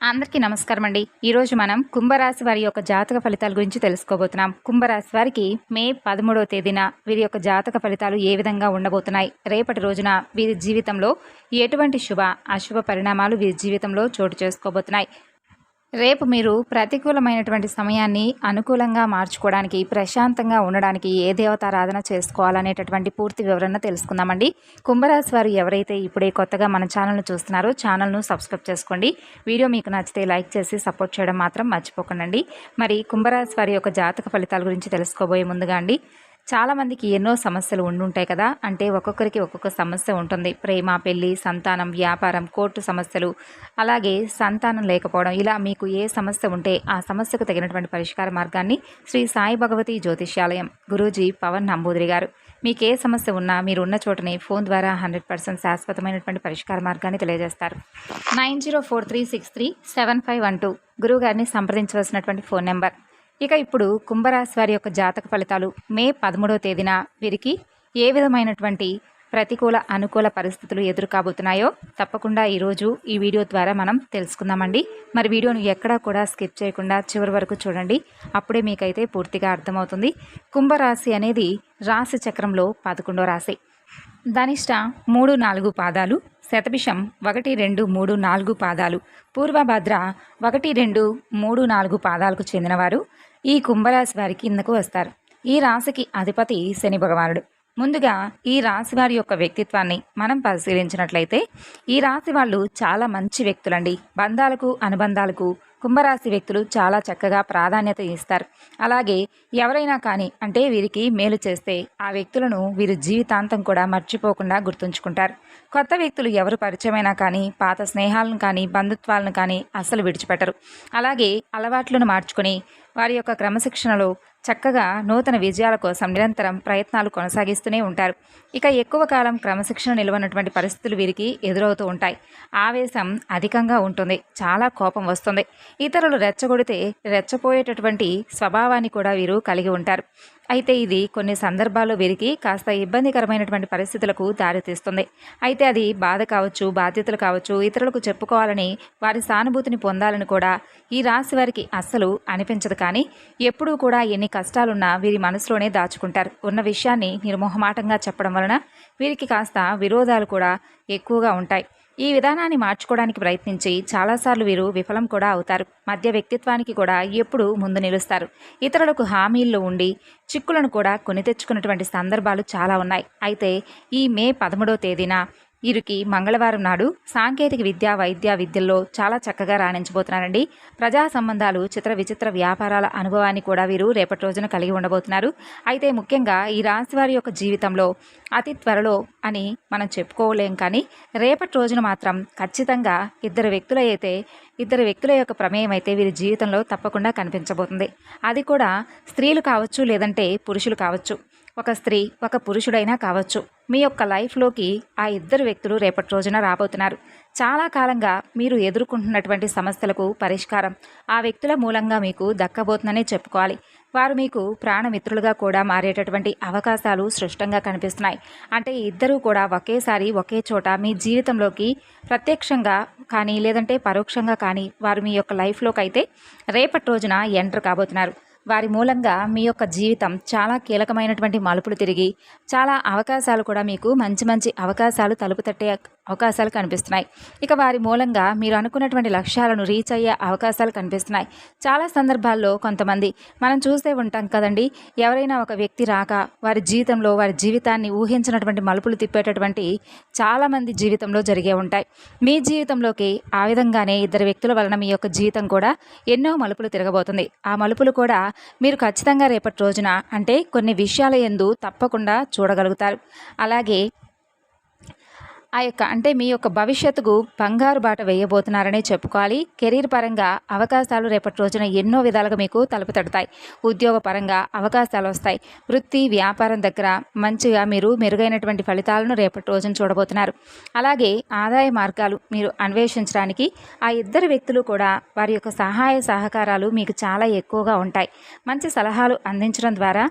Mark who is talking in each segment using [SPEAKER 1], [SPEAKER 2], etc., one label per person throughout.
[SPEAKER 1] అందరికీ నమస్కారం అండి ఈరోజు మనం కుంభరాశి వారి యొక్క జాతక ఫలితాల గురించి తెలుసుకోబోతున్నాం. కుంభరాశి వారికి మే పదమూడవ తేదీన వీరి యొక్క జాతక ఫలితాలు ఏ విధంగా ఉండబోతున్నాయి? రేపటి రోజున వీరి జీవితంలో ఎటువంటి శుభ అశుభ పరిణామాలు వీరి జీవితంలో చోటు చేసుకోబోతున్నాయి? రేపు మీరు ప్రతికూలమైనటువంటి సమయాన్ని అనుకూలంగా మార్చుకోవడానికి ప్రశాంతంగా ఉండడానికి ఏ దేవతారాధన చేసుకోవాలనేటటువంటి పూర్తి వివరణ తెలుసుకుందామండి. కుంభరాశి వారు ఎవరైతే ఇప్పుడే కొత్తగా మన ఛానల్ను చూస్తున్నారో ఛానల్ను సబ్స్క్రైబ్ చేసుకోండి. వీడియో మీకు నచ్చితే లైక్ చేసి సపోర్ట్ చేయడం మాత్రం మర్చిపోకండి మరి కుంభరాశి వారి యొక్క జాతక ఫలితాల గురించి తెలుసుకోబోయే ముందుగా అండి. చాలామందికి ఎన్నో సమస్యలు ఉండుంటాయి కదా. అంటే ఒక్కొక్కరికి ఒక్కొక్క సమస్య ఉంటుంది. ప్రేమ పెళ్ళి సంతానం వ్యాపారం కోర్టు సమస్యలు. అలాగే సంతానం లేకపోవడం. ఇలా మీకు ఏ సమస్య ఉంటే ఆ సమస్యకు తగినటువంటి పరిష్కార మార్గాన్ని శ్రీ సాయి భగవతి జ్యోతిష్యాలయం గురూజీ పవన్ నంబూదిరి గారు. మీకు ఏ సమస్య ఉన్నా మీరు ఉన్న చోటని ఫోన్ ద్వారా హండ్రెడ్ పర్సెంట్ శాశ్వతమైనటువంటి పరిష్కార మార్గాన్ని తెలియజేస్తారు. Nine zero four three six three seven five one two గురువు గారిని సంప్రదించవలసినటువంటి ఫోన్ నెంబర్. ఇక ఇప్పుడు కుంభరాశి వారి యొక్క జాతక ఫలితాలు మే పదమూడవ తేదీన వీరికి ఏ విధమైనటువంటి ప్రతికూల అనుకూల పరిస్థితులు ఎదురు కాబోతున్నాయో తప్పకుండా ఈరోజు ఈ వీడియో ద్వారా మనం తెలుసుకుందామండి. మరి వీడియోను ఎక్కడా కూడా స్కిప్ చేయకుండా చివరి వరకు చూడండి. అప్పుడే మీకైతే పూర్తిగా అర్థమవుతుంది. కుంభరాశి అనేది రాశి చక్రంలో పదకొండో రాశి. ధనిష్ట మూడు నాలుగు పాదాలు శతభిషం ఒకటి రెండు మూడు నాలుగు పాదాలు పూర్వభద్ర ఒకటి రెండు మూడు నాలుగు పాదాలకు చెందినవారు. ఈ కుంభరాశి వారి కిందకు వస్తారు. ఈ రాశికి అధిపతి శని భగవానుడు. ముందుగా ఈ రాశి వారి యొక్క వ్యక్తిత్వాన్ని మనం పరిశీలించినట్లయితే ఈ రాశి వాళ్ళు చాలా మంచి వ్యక్తులండి. బంధాలకు అనుబంధాలకు కుంభరాశి వ్యక్తులు చాలా చక్కగా ప్రాధాన్యత ఇస్తారు. అలాగే ఎవరైనా కానీ అంటే వీరికి మేలు చేస్తే ఆ వ్యక్తులను వీరు జీవితాంతం కూడా మర్చిపోకుండా గుర్తుంచుకుంటారు. కొత్త వ్యక్తులు ఎవరు పరిచయమైనా కానీ పాత స్నేహాలను కానీ బంధుత్వాలను కానీ అస్సలు విడిచిపెట్టరు. అలాగే అలవాట్లను మార్చుకొని వారి యొక్క క్రమశిక్షణలో చక్కగా నూతన విజయాల కోసం నిరంతరం ప్రయత్నాలు కొనసాగిస్తూనే ఉంటారు. ఇక ఎక్కువ కాలం క్రమశిక్షణ నిలవనటువంటి పరిస్థితులు వీరికి ఎదురవుతూ ఉంటాయి. ఆవేశం అధికంగా ఉంటుంది. చాలా కోపం వస్తుంది. ఇతరులు రెచ్చగొడితే రెచ్చపోయేటటువంటి స్వభావాన్ని కూడా వీరు కలిగి ఉంటారు. అయితే ఇది కొన్ని సందర్భాల్లో వీరికి కాస్త ఇబ్బందికరమైనటువంటి పరిస్థితులకు దారితీస్తుంది. అయితే అది బాధ కావచ్చు బాధ్యతలు కావచ్చు ఇతరులకు చెప్పుకోవాలని వారి సానుభూతిని పొందాలని కూడా ఈ రాశి వారికి అస్సలు అనిపించదు. కానీ ఎప్పుడూ కూడా ఎన్ని కష్టాలున్నా వీరి మనసులోనే దాచుకుంటారు. ఉన్న విషయాన్ని నిర్మోహమాటంగా చెప్పడం వలన వీరికి కాస్త విరోధాలు కూడా ఎక్కువగా ఉంటాయి. ఈ విధానాన్ని మార్చుకోవడానికి ప్రయత్నించి చాలాసార్లు వీరు విఫలం కూడా అవుతారు. మధ్య వ్యక్తిత్వానికి కూడా ఎప్పుడూ ముందు నిలుస్తారు. ఇతరులకు హామీల్లో ఉండి చిక్కులను కూడా కొని తెచ్చుకున్నటువంటి సందర్భాలు చాలా ఉన్నాయి. అయితే ఈ మే పదమూడవ తేదీన వీరికి మంగళవారం నాడు సాంకేతిక విద్య వైద్య విద్యల్లో చాలా చక్కగా రాణించబోతున్నారండి. ప్రజా సంబంధాలు చిత్ర విచిత్ర వ్యాపారాల అనుభవాన్ని కూడా వీరు రేపటి రోజున కలిగి ఉండబోతున్నారు. అయితే ముఖ్యంగా ఈ రాశి వారి యొక్క జీవితంలో అతి త్వరలో అని మనం చెప్పుకోలేం కానీ రేపటి రోజున మాత్రం ఖచ్చితంగా ఇద్దరు వ్యక్తులైతే ఇద్దరు వ్యక్తుల యొక్క ప్రమేయం అయితే వీరి జీవితంలో తప్పకుండా కనిపించబోతుంది. అది కూడా స్త్రీలు కావచ్చు లేదంటే పురుషులు కావచ్చు. ఒక స్త్రీ ఒక పురుషుడైనా కావచ్చు. మీ యొక్క లైఫ్లోకి ఆ ఇద్దరు వ్యక్తులు రేపటి రోజున రాబోతున్నారు. చాలా కాలంగా మీరు ఎదుర్కొంటున్నటువంటి సమస్యలకు పరిష్కారం. ఆ వ్యక్తుల మూలంగా మీకు దక్కబోతుందనే చెప్పుకోవాలి. వారు మీకు ప్రాణమిత్రులుగా కూడా మారేటటువంటి అవకాశాలు స్పష్టంగా కనిపిస్తున్నాయి. అంటే ఇద్దరూ కూడా ఒకేసారి ఒకే చోట మీ జీవితంలోకి ప్రత్యక్షంగా కానీ లేదంటే పరోక్షంగా కానీ వారు మీ యొక్క లైఫ్లోకి అయితే రేపటి రోజున ఎంటర్ కాబోతున్నారు. వారి మూలంగా మీ యొక్క జీవితం చాలా కీలకమైనటువంటి మలుపులు తిరిగి చాలా అవకాశాలు కూడా మీకు మంచి మంచి అవకాశాలు తలుపు తట్టే అవకాశాలు కనిపిస్తున్నాయి. ఇక వారి మూలంగా మీరు అనుకున్నటువంటి లక్ష్యాలను రీచ్ అయ్యే అవకాశాలు కనిపిస్తున్నాయి. చాలా సందర్భాల్లో కొంతమంది మనం చూసే ఉంటాం కదండి ఎవరైనా ఒక వ్యక్తి రాక వారి జీవితంలో వారి జీవితాన్ని ఊహించినటువంటి మలుపులు తిప్పేటటువంటి చాలామంది జీవితంలో జరిగే ఉంటాయి. మీ జీవితంలోకి ఆ విధంగానే ఇద్దరు వ్యక్తుల వలన మీ యొక్క జీవితం కూడా ఎన్నో మలుపులు తిరగబోతుంది. ఆ మలుపులు కూడా మీరు ఖచ్చితంగా రేపటి రోజున అంటే కొన్ని విషయాల ఎందు తప్పకుండా చూడగలుగుతారు. అలాగే ఆ యొక్క అంటే మీ యొక్క భవిష్యత్తుకు బంగారు బాట వేయబోతున్నారనే చెప్పుకోవాలి. కెరీర్ పరంగా అవకాశాలు రేపటి రోజున ఎన్నో విధాలుగా మీకు తలుపు తడతాయి. ఉద్యోగ పరంగా అవకాశాలు వస్తాయి. వృత్తి వ్యాపారం దగ్గర మంచిగా మీరు మెరుగైనటువంటి ఫలితాలను రేపటి రోజున చూడబోతున్నారు. అలాగే ఆదాయ మార్గాలు మీరు అన్వేషించడానికి ఆ ఇద్దరు వ్యక్తులు కూడా వారి యొక్క సహాయ సహకారాలు మీకు చాలా ఎక్కువగా ఉంటాయి. మంచి సలహాలు అందించడం ద్వారా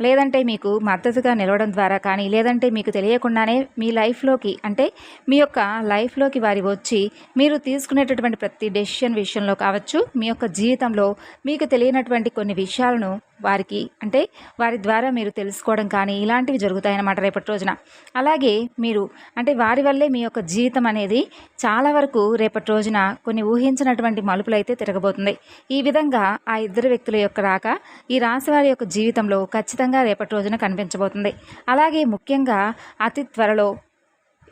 [SPEAKER 1] లేదంటే మీకు మద్దతుగా నిలవడం ద్వారా కానీ లేదంటే మీకు తెలియకుండానే మీ లైఫ్లోకి అంటే మీ యొక్క లైఫ్లోకి వారి వచ్చి మీరు తీసుకునేటటువంటి ప్రతి డెసిషన్ విషయంలో కావచ్చు మీ యొక్క జీవితంలో మీకు తెలియనటువంటి కొన్ని విషయాలను వారికి అంటే వారి ద్వారా మీరు తెలుసుకోవడం కానీ ఇలాంటివి జరుగుతాయన్నమాట రేపటి రోజున. అలాగే మీరు అంటే వారి వల్లే మీ యొక్క జీవితం అనేది చాలా వరకు రేపటి రోజున కొన్ని ఊహించినటువంటి మలుపులు అయితే తిరగబోతుంది. ఈ విధంగా ఆ ఇద్దరు వ్యక్తుల యొక్క రాక ఈ రాశి వారి యొక్క జీవితంలో ఖచ్చితంగా రేపటి రోజున కనిపించబోతుంది. అలాగే ముఖ్యంగా అతి త్వరలో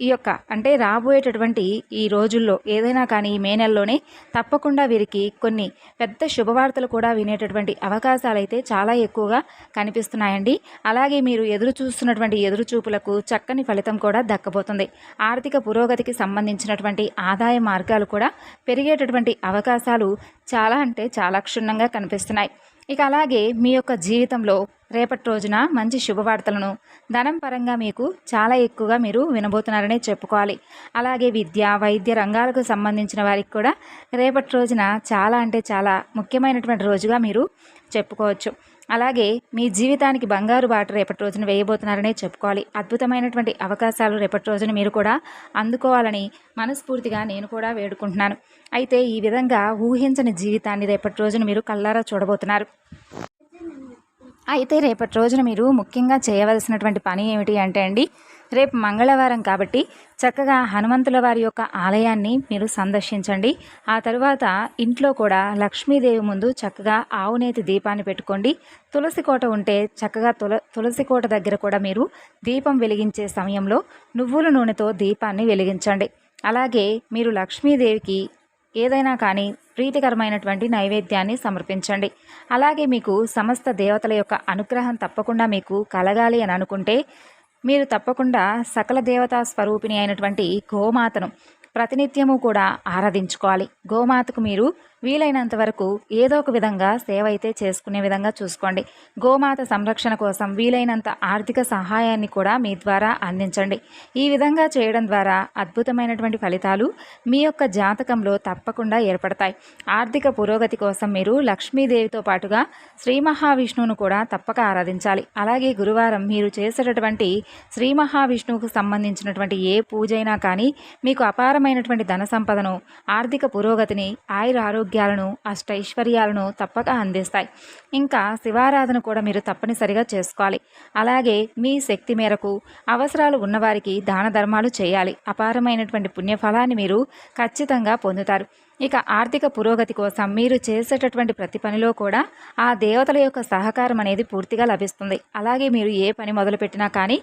[SPEAKER 1] ఈ యొక్క అంటే రాబోయేటటువంటి ఈ రోజుల్లో ఏదైనా కానీ ఈ మే నెలలోనే తప్పకుండా వీరికి కొన్ని పెద్ద శుభవార్తలు కూడా వినేటటువంటి అవకాశాలు అయితే చాలా ఎక్కువగా కనిపిస్తున్నాయండి. అలాగే మీరు ఎదురు చూస్తున్నటువంటి ఎదురుచూపులకు చక్కని ఫలితం కూడా దక్కబోతుంది. ఆర్థిక పురోగతికి సంబంధించినటువంటి ఆదాయ మార్గాలు కూడా పెరిగేటటువంటి అవకాశాలు చాలా అంటే చాలా క్షుణ్ణంగా కనిపిస్తున్నాయి. ఇక అలాగే మీ యొక్క జీవితంలో రేపటి రోజున మంచి శుభవార్తలను ధనం పరంగా మీకు చాలా ఎక్కువగా మీరు వినబోతున్నారనే చెప్పుకోవాలి. అలాగే విద్య వైద్య రంగాలకు సంబంధించిన వారికి కూడా రేపటి రోజున చాలా అంటే చాలా ముఖ్యమైనటువంటి రోజుగా మీరు చెప్పుకోవచ్చు. అలాగే మీ జీవితానికి బంగారు బాట రేపటి రోజున వేయబోతున్నారనే చెప్పుకోవాలి. అద్భుతమైనటువంటి అవకాశాలు రేపటి రోజున మీరు కూడా అందుకోవాలని మనస్ఫూర్తిగా నేను కూడా వేడుకుంటున్నాను. అయితే ఈ విధంగా ఊహించని జీవితాన్ని రేపటి రోజున మీరు కల్లారా చూడబోతున్నారు. అయితే రేపటి రోజున మీరు ముఖ్యంగా చేయవలసినటువంటి పని ఏమిటి అంటే అండి రేపు మంగళవారం కాబట్టి చక్కగా హనుమంతుల వారి యొక్క ఆలయాన్ని మీరు సందర్శించండి. ఆ తరువాత ఇంట్లో కూడా లక్ష్మీదేవి ముందు చక్కగా ఆవునేతి దీపాన్ని పెట్టుకోండి. తులసి కోట ఉంటే చక్కగా తుల తులసి కోట దగ్గర కూడా మీరు దీపం వెలిగించే సమయంలో నువ్వుల నూనెతో దీపాన్ని వెలిగించండి. అలాగే మీరు లక్ష్మీదేవికి ఏదైనా కానీ ప్రీతికరమైనటువంటి నైవేద్యాన్ని సమర్పించండి. అలాగే మీకు సమస్త దేవతల యొక్క అనుగ్రహం తప్పకుండా మీకు కలగాలి అని అనుకుంటే మీరు తప్పకుండా సకల దేవతా స్వరూపిణి అయినటువంటి గోమాతను ప్రతినిత్యము కూడా ఆరాధించుకోవాలి. గోమాతకు మీరు వీలైనంత వరకు ఏదో ఒక విధంగా సేవ అయితే చేసుకునే విధంగా చూసుకోండి. గోమాత సంరక్షణ కోసం వీలైనంత ఆర్థిక సహాయాన్ని కూడా మీ ద్వారా అందించండి. ఈ విధంగా చేయడం ద్వారా అద్భుతమైనటువంటి ఫలితాలు మీ యొక్క జాతకంలో తప్పకుండా ఏర్పడతాయి. ఆర్థిక పురోగతి కోసం మీరు లక్ష్మీదేవితో పాటుగా శ్రీ మహావిష్ణువును కూడా తప్పక ఆరాధించాలి. అలాగే గురువారం మీరు చేసేటటువంటి శ్రీ మహావిష్ణువుకు సంబంధించినటువంటి ఏ పూజైనా కానీ మీకు అపారం అపారమైనటువంటి ధన సంపదను ఆర్థిక పురోగతిని ఆయుర ఆరోగ్యాలను అష్టైశ్వర్యాలను తప్పక అందిస్తాయి. ఇంకా శివారాధన కూడా మీరు తప్పనిసరిగా చేసుకోవాలి. అలాగే మీ శక్తి మేరకు అవసరాలు ఉన్నవారికి దాన ధర్మాలు చేయాలి. అపారమైనటువంటి పుణ్యఫలాన్ని మీరు ఖచ్చితంగా పొందుతారు. ఇక ఆర్థిక పురోగతి కోసం మీరు చేసేటటువంటి ప్రతి పనిలో కూడా ఆ దేవతల యొక్క సహకారం అనేది పూర్తిగా లభిస్తుంది. అలాగే మీరు ఏ పని మొదలుపెట్టినా కానీ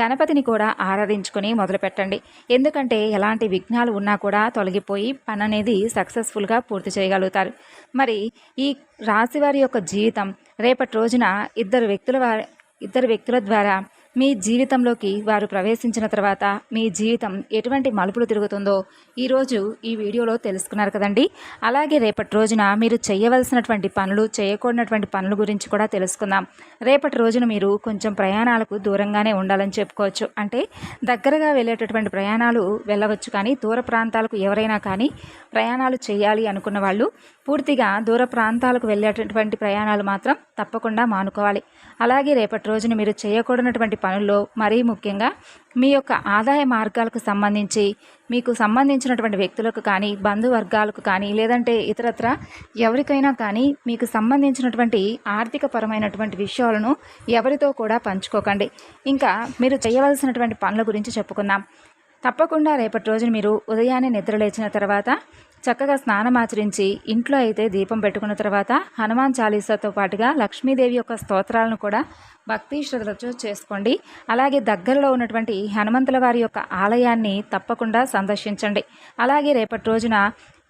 [SPEAKER 1] గణపతిని కూడా ఆరాధించుకొని మొదలుపెట్టండి. ఎందుకంటే ఎలాంటి విఘ్నాలు ఉన్నా కూడా తొలగిపోయి పని అనేది సక్సెస్ఫుల్గా పూర్తి చేయగలుగుతారు. మరి ఈ రాశివారి యొక్క జీవితం రేపటి రోజున ఇద్దరు వ్యక్తుల వారి ఇద్దరు వ్యక్తుల ద్వారా మీ జీవితంలోకి వారు ప్రవేశించిన తర్వాత మీ జీవితం ఎటువంటి మలుపులు తిరుగుతుందో ఈరోజు ఈ వీడియోలో తెలుసుకున్నారు కదండి. అలాగే రేపటి రోజున మీరు చేయవలసినటువంటి పనులు చేయకూడనటువంటి పనుల గురించి కూడా తెలుసుకుందాం. రేపటి రోజున మీరు కొంచెం ప్రయాణాలకు దూరంగానే ఉండాలని చెప్పుకోవచ్చు. అంటే దగ్గరగా వెళ్ళేటటువంటి ప్రయాణాలు వెళ్ళవచ్చు కానీ దూర ప్రాంతాలకు ఎవరైనా కానీ ప్రయాణాలు చేయాలి అనుకున్న వాళ్ళు పూర్తిగా దూర ప్రాంతాలకు వెళ్ళేటటువంటి ప్రయాణాలు మాత్రం తప్పకుండా మానుకోవాలి. అలాగే రేపటి రోజున మీరు చేయకూడనటువంటి పనుల్లో మరీ ముఖ్యంగా మీ యొక్క ఆదాయ మార్గాలకు సంబంధించి మీకు సంబంధించినటువంటి వ్యక్తులకు కానీ బంధువర్గాలకు కానీ లేదంటే ఇతరత్ర ఎవరికైనా కానీ మీకు సంబంధించినటువంటి ఆర్థిక పరమైనటువంటి విషయాలను ఎవరితో కూడా పంచుకోకండి. ఇంకా మీరు చేయవలసినటువంటి పనుల గురించి చెప్పుకుందాం తప్పకుండా రేపటి రోజున మీరు ఉదయాన్నే నిద్రలేచిన తర్వాత చక్కగా స్నానం ఆచరించి ఇంట్లో అయితే దీపం పెట్టుకున్న తర్వాత హనుమాన్ చాలీసాతో పాటుగా లక్ష్మీదేవి యొక్క స్తోత్రాలను కూడా భక్తి శ్రద్ధలతో చేసుకోండి. అలాగే దగ్గరలో ఉన్నటువంటి హనుమంతుల వారి యొక్క ఆలయాన్ని తప్పకుండా సందర్శించండి. అలాగే రేపటి రోజున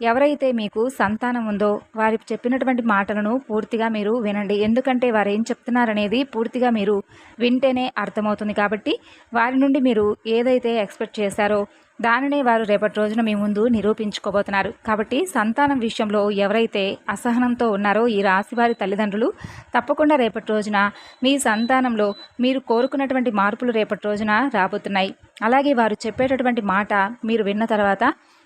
[SPEAKER 1] ఎవరైతే మీకు సంతానం ఉందో వారి చెప్పినటువంటి మాటలను పూర్తిగా మీరు వినండి. ఎందుకంటే వారు ఏం చెప్తున్నారనేది పూర్తిగా మీరు వింటేనే అర్థమవుతుంది కాబట్టి వారి నుండి మీరు ఏదైతే ఎక్స్పెక్ట్ చేశారో దానినే వారు రేపటి రోజున మీ ముందు నిరూపించుకోబోతున్నారు. కాబట్టి సంతానం విషయంలో ఎవరైతే అసహనంతో ఉన్నారో ఈ రాశివారి తల్లిదండ్రులు తప్పకుండా రేపటి రోజున మీ సంతానంలో మీరు కోరుకున్నటువంటి మార్పులు రేపటి రోజున రాబోతున్నాయి. అలాగే వారు చెప్పేటటువంటి మాట మీరు విన్న తర్వాత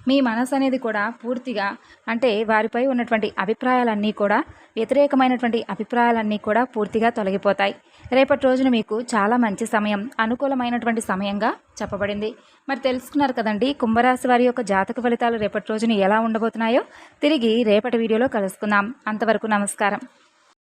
[SPEAKER 1] మీ మనసు అనేది కూడా పూర్తిగా అంటే వారిపై ఉన్నటువంటి అభిప్రాయాలన్నీ కూడా వ్యతిరేకమైనటువంటి అభిప్రాయాలన్నీ కూడా పూర్తిగా తొలగిపోతాయి. రేపటి రోజున మీకు చాలా మంచి సమయం అనుకూలమైనటువంటి సమయంగా చెప్పబడింది. మరి తెలుసుకున్నారు కదండి కుంభరాశి వారి యొక్క జాతక ఫలితాలు రేపటి రోజున ఎలా ఉండబోతున్నాయో. తిరిగి రేపటి వీడియోలో కలుసుకుందాం. అంతవరకు నమస్కారం.